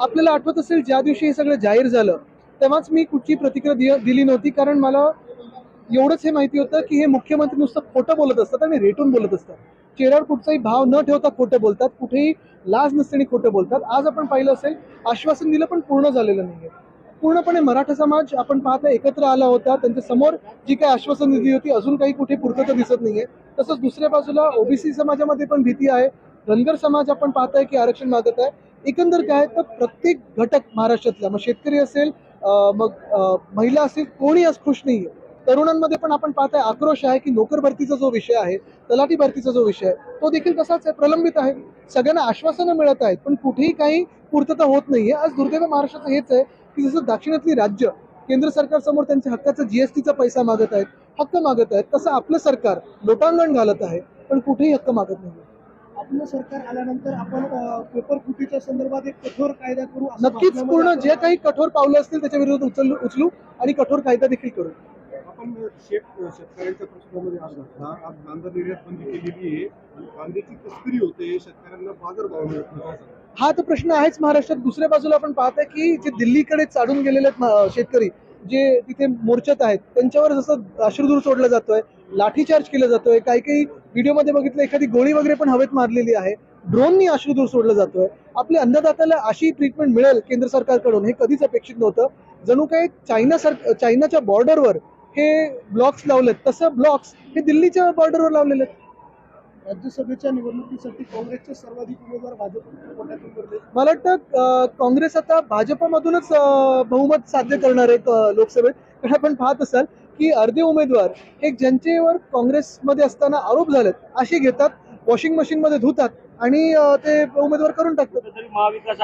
आपल्याला आठवत असेल ज्या दिवशी हे सगळं जाहीर झालं तेव्हाच मी कुठची प्रतिक्रिया दिली नव्हती. कारण मला एवढंच हे माहिती होतं की हे मुख्यमंत्री नुसतं खोटं बोलत असतात आणि रेटून बोलत असतात. चेहऱ्यावर कुठचाही भाव न ठेवता खोटं बोलतात. कुठेही लाज नसताना खोटं बोलतात. आज आपण पाहिलं असेल आश्वासन दिलं पण पूर्ण झालेलं नाहीये. पूर्णपणे मराठा समाज आपण पाहता एकत्र आला होता. त्यांच्यासमोर जी काही आश्वासन दिली होती अजून काही कुठे पूर्तता दिसत नाहीये. तसंच दुसऱ्या बाजूला ओबीसी समाजामध्ये पण भीती आहे. धनगर समाज आपण पाहताय की आरक्षण मागत आहे. एकंदर काय तर प्रत्येक घटक महाराष्ट्रातला मग शेतकरी असेल मग महिला असेल कोणी आज खुश नाहीये. तरुणांमध्ये पण आपण पाहताय आक्रोश आहे की नोकर भरतीचा जो विषय आहे तलाठी भरतीचा जो विषय आहे तो देखील तसाच आहे प्रलंबित आहे. सगळ्यांना आश्वासनं मिळत आहेत पण कुठेही काही पूर्तता होत नाहीये. आज दुर्दैव महाराष्ट्राचं हेच आहे की जसं दाक्षिणातली राज्य केंद्र सरकारसमोर त्यांच्या हक्काचा जीएसटीचा पैसा मागत आहेत हक्क मागत आहेत तसं आपलं सरकार लोटांगण घालत आहे पण कुठेही हक्क मागत नाही आपलं सरकार आल्यानंतर आपण पेपर फुटीच्या संदर्भात एक कठोर कायदा करू असं नक्कीच पूर्ण आपण- जे काही कठोर पावलं असतील त्याच्या विरोधात उचल उचलू आणि कठोर कायदा देखील करू. आपण शेत शेतकऱ्यांच्या प्रश्नामध्ये आज घातला. आज कांदा निर्यात बंदी केलेली आहे आणि कांद्याची तस्करी होते शेतकऱ्यांना बाजारभाव मिळत नाही. हा तर प्रश्न आहेच महाराष्ट्रात. दुसऱ्या बाजूला आपण पाहताय की जे दिल्लीकडे चालून गेलेले आहेत शेतकरी जे तिथे मोर्चात आहेत त्यांच्यावर जसं अश्रुधूर सोडला जातोय लाठीचार्ज केला जातोय. काही काही व्हिडिओमध्ये बघितलं एखादी गोळी वगैरे पण हवेत मारलेली आहे. ड्रोननी अश्रुधूर सोडला जातोय. आपल्या अन्नदात्याला अशी ट्रीटमेंट मिळेल केंद्र सरकारकडून हे कधीच अपेक्षित नव्हतं. जणू काय चायना सर चायनाच्या बॉर्डरवर हे ब्लॉक्स लावलेत. तसं ब्लॉक्स हे दिल्लीच्या बॉर्डरवर लावलेले आहेत. राज्यसभेच्या निवडणुकीसाठी काँग्रेसचे सर्वाधिक उमेदवार भाजप मला वाटतं काँग्रेस आता भाजपमधूनच बहुमत साध्य करणार आहे अं, लोकसभेत. कारण आपण पाहत असाल की अर्धे उमेदवार हे ज्यांच्यावर काँग्रेसमध्ये असताना आरोप झालेत असे घेतात वॉशिंग मशीनमध्ये धुतात आणि ते उमेदवार करून टाकतात.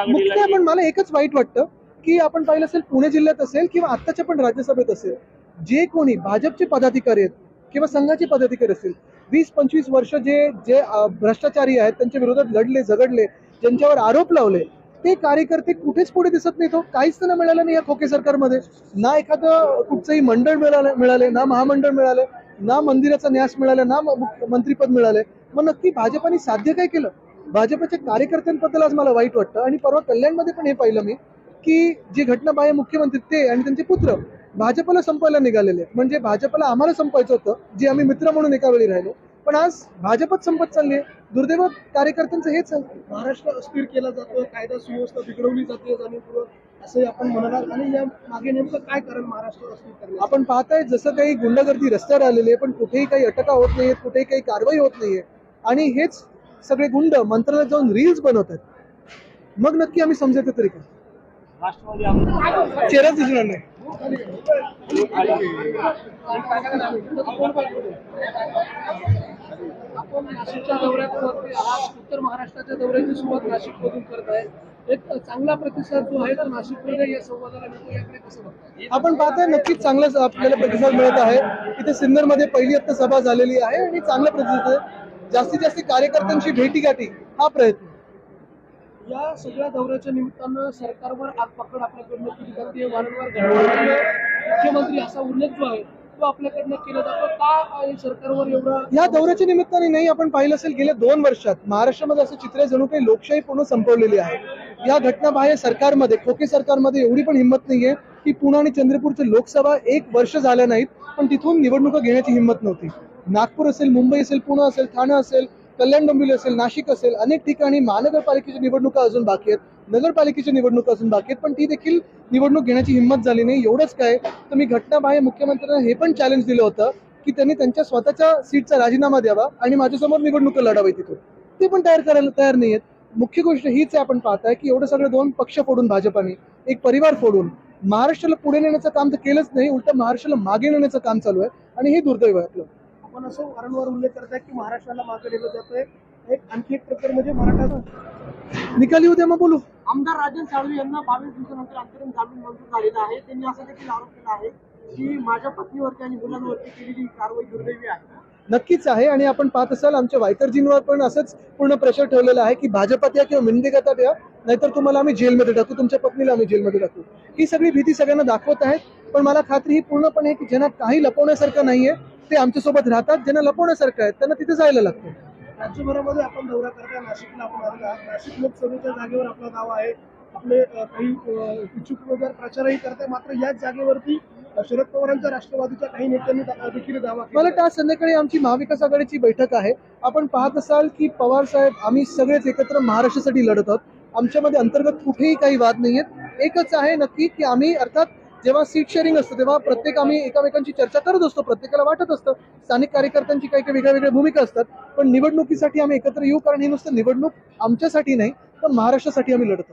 मुख्य पण मला एकच वाईट वाटतं की आपण पाहिलं असेल पुणे जिल्ह्यात असेल किंवा आत्ताच्या पण राज्यसभेत असेल जे कोणी भाजपचे पदाधिकारी आहेत किंवा संघाचे पदाधिकारी असतील वीस पंचवीस वर्ष जे जे भ्रष्टाचारी आहेत त्यांच्या विरोधात लढले झगडले ज्यांच्यावर आरोप लावले ते कार्यकर्ते कुठेच पुढे दिसत नाही तो हो. काहीच त्यांना मिळालं नाही या खोके सरकारमध्ये. ना एखादं कुठचंही मंडळ मिळालं मिळाले ना महामंडळ मिळाले ना मंदिराचा न्यास मिळाला ना मंत्रीपद मिळाले. मग नक्की भाजपाने साध्य काय केलं? भाजपच्या कार्यकर्त्यांबद्दल आज मला वाईट वाटतं आणि परवा कल्याणमध्ये पण हे पाहिलं मी की जी घटना बाह्य मुख्यमंत्री ते आणि त्यांचे पुत्र भाजपला संपवायला निघालेले म्हणजे भाजपला आम्हाला संपवायचं होतं जे आम्ही मित्र म्हणून एका वेळी राहिलो. पण आज भाजपच संपत चालली आहे. दुर्दैव कार्यकर्त्यांचं हेच आहे. महाराष्ट्र अस्थिर केला जातोय कायदा सुव्यवस्था बिघडवली जाते जाणीवपूर्वक असंही आपण म्हणालात आणि या मागे नेमकं काय कारण महाराष्ट्र अस्थिर करण्याचं? आपण पाहताय जसं काही गुंडगर्दी रस्त्यावर आलेली आहे पण कुठेही काही अटका होत नाहीये कुठेही काही कारवाई होत नाहीये. आणि हेच सगळे गुंड मंत्रालयात जाऊन रील्स बनवत आहेत. मग नक्की आम्ही समजायचं तरी काय. चेहराच दिसणार नाही. नाशिकच्या दौऱ्यात वरती आहात उत्तर महाराष्ट्राच्या दौऱ्याची सुरुवात नाशिकमधून करत आहे एक चांगला प्रतिसाद जो आहे तो नाशिकमध्ये या संवादाला मिळतो. याकडे कसं बघताय? आपण पाहताय नक्कीच चांगलाच आपल्याला प्रतिसाद मिळत आहे. इथे सिन्नरमध्ये पहिली आता सभा झालेली आहे आणि चांगला प्रतिसाद आहे. जास्तीत जास्त कार्यकर्त्यांची भेटीगाठी हा प्रयत्न. या सगळ्या दौऱ्याच्या निमित्तानं सरकारवर आग पकड आपल्याकडनं केली जाते. वारंवार मुख्यमंत्री असा उल्लेख जो आहे तो आपल्याकडनं केलं? जातं का आहे सरकारवर एवढं या दौऱ्याच्या निमित्ताने नाही आपण पाहिलं असेल गेल्या दोन वर्षात महाराष्ट्रामध्ये असं चित्र जणू काही लोकशाही पूर्ण संपवलेली आहे. या घटना घटनाबाह्य सरकारमध्ये खोके सरकारमध्ये एवढी पण हिंमत नाहीये की पुणे आणि चंद्रपूरचे लोकसभा एक वर्ष झाल्या नाहीत पण तिथून निवडणुका घेण्याची हिंमत नव्हती. नागपूर असेल मुंबई असेल पुणे असेल ठाणे असेल कल्याण डोंबिवली असेल नाशिक असेल अनेक ठिकाणी महानगरपालिकेच्या निवडणुका अजून बाकी आहेत. नगरपालिकेच्या निवडणुका अजून बाकी आहेत पण ती देखील निवडणूक घेण्याची हिंमत झाली नाही. एवढंच काय तर मी घटनाबाह्य मुख्यमंत्र्यांना हे पण चॅलेंज दिलं होतं की त्यांनी त्यांच्या स्वतःच्या सीटचा राजीनामा द्यावा आणि माझ्यासमोर निवडणुका लढावी तिथून. ते पण तयार करायला तयार नाही आहेत. मुख्य गोष्ट हीच आहे आपण पाहताय की एवढं सगळं दोन पक्ष फोडून भाजपाने एक परिवार फोडून. महाराष्ट्राला पुढे नेण्याचं काम तर केलंच नाही उलट महाराष्ट्राला मागे नेण्याचं काम चालू आहे आणि हे दुर्दैव आहे आपलं. आपण असं वारंवार उल्लेख करताय की महाराष्ट्राला मागे नेलं जातंय. एक आणखी एक प्रकार म्हणजे मराठा निकाली उद्या मग बोलू. आमदार राजन साळवी यांना बावीस दिवसानंतर अंतरिम जामीन मंजूर झालेला आहे. त्यांनी असा देखील आरोप केला आहे की माझ्या पत्नीवरती आणि मुलांवरती केलेली कारवाई दुर्दैवी आहे. नक्कीच आहे आणि आपण पाहत असाल आमच्या वायकरजींवर पण असंच पूर्ण प्रेशर ठेवलेलं आहे की भाजपात या किंवा मिंदेगातात या नाहीतर तुम्हाला आम्ही जेलमध्ये टाकू तुमच्या पत्नीला आम्ही जेलमध्ये टाकू. ही सगळी भीती सगळ्यांना दाखवत आहेत पण मला खात्री ही पूर्णपणे की ज्यांना काही लपवण्यासारखं नाहीये ते आमच्यासोबत राहतात ज्यांना लपवण्यासारखं आहे त्यांना तिथे जायला लागतं. राज्यभरामध्ये आपण दौरा करताय नाशिकला आपण आलेलो आहात. नाशिक लोकसभेच्या जागेवर आपलं नाव आहे. आपले काही इच्छुक उमेदवार प्रचारही करते मात्र याच जागेवरती शरद पवारांच्या राष्ट्रवादीच्या काही नेत्यांनी देखील दावा मला आज संध्याकाळी आमची महाविकास आघाडीची बैठक आहे. आपण पाहत असाल की पवार साहेब आम्ही सगळेच एकत्र महाराष्ट्रासाठी लढत आहोत. आमच्यामध्ये अंतर्गत कुठेही काही वाद नाही आहेत एकच आहे नक्की की आम्ही अर्थात जेव्हा सीट शेअरिंग असतं तेव्हा प्रत्येक आम्ही एकामेकांची चर्चा करत असतो प्रत्येकाला वाटत असतं. स्थानिक कार्यकर्त्यांची काही काही वेगळ्या वेगळ्या भूमिका असतात पण निवडणुकीसाठी आम्ही एकत्र येऊ कारण ही नुसतं निवडणूक आमच्यासाठी नाही पण महाराष्ट्रासाठी आम्ही लढत.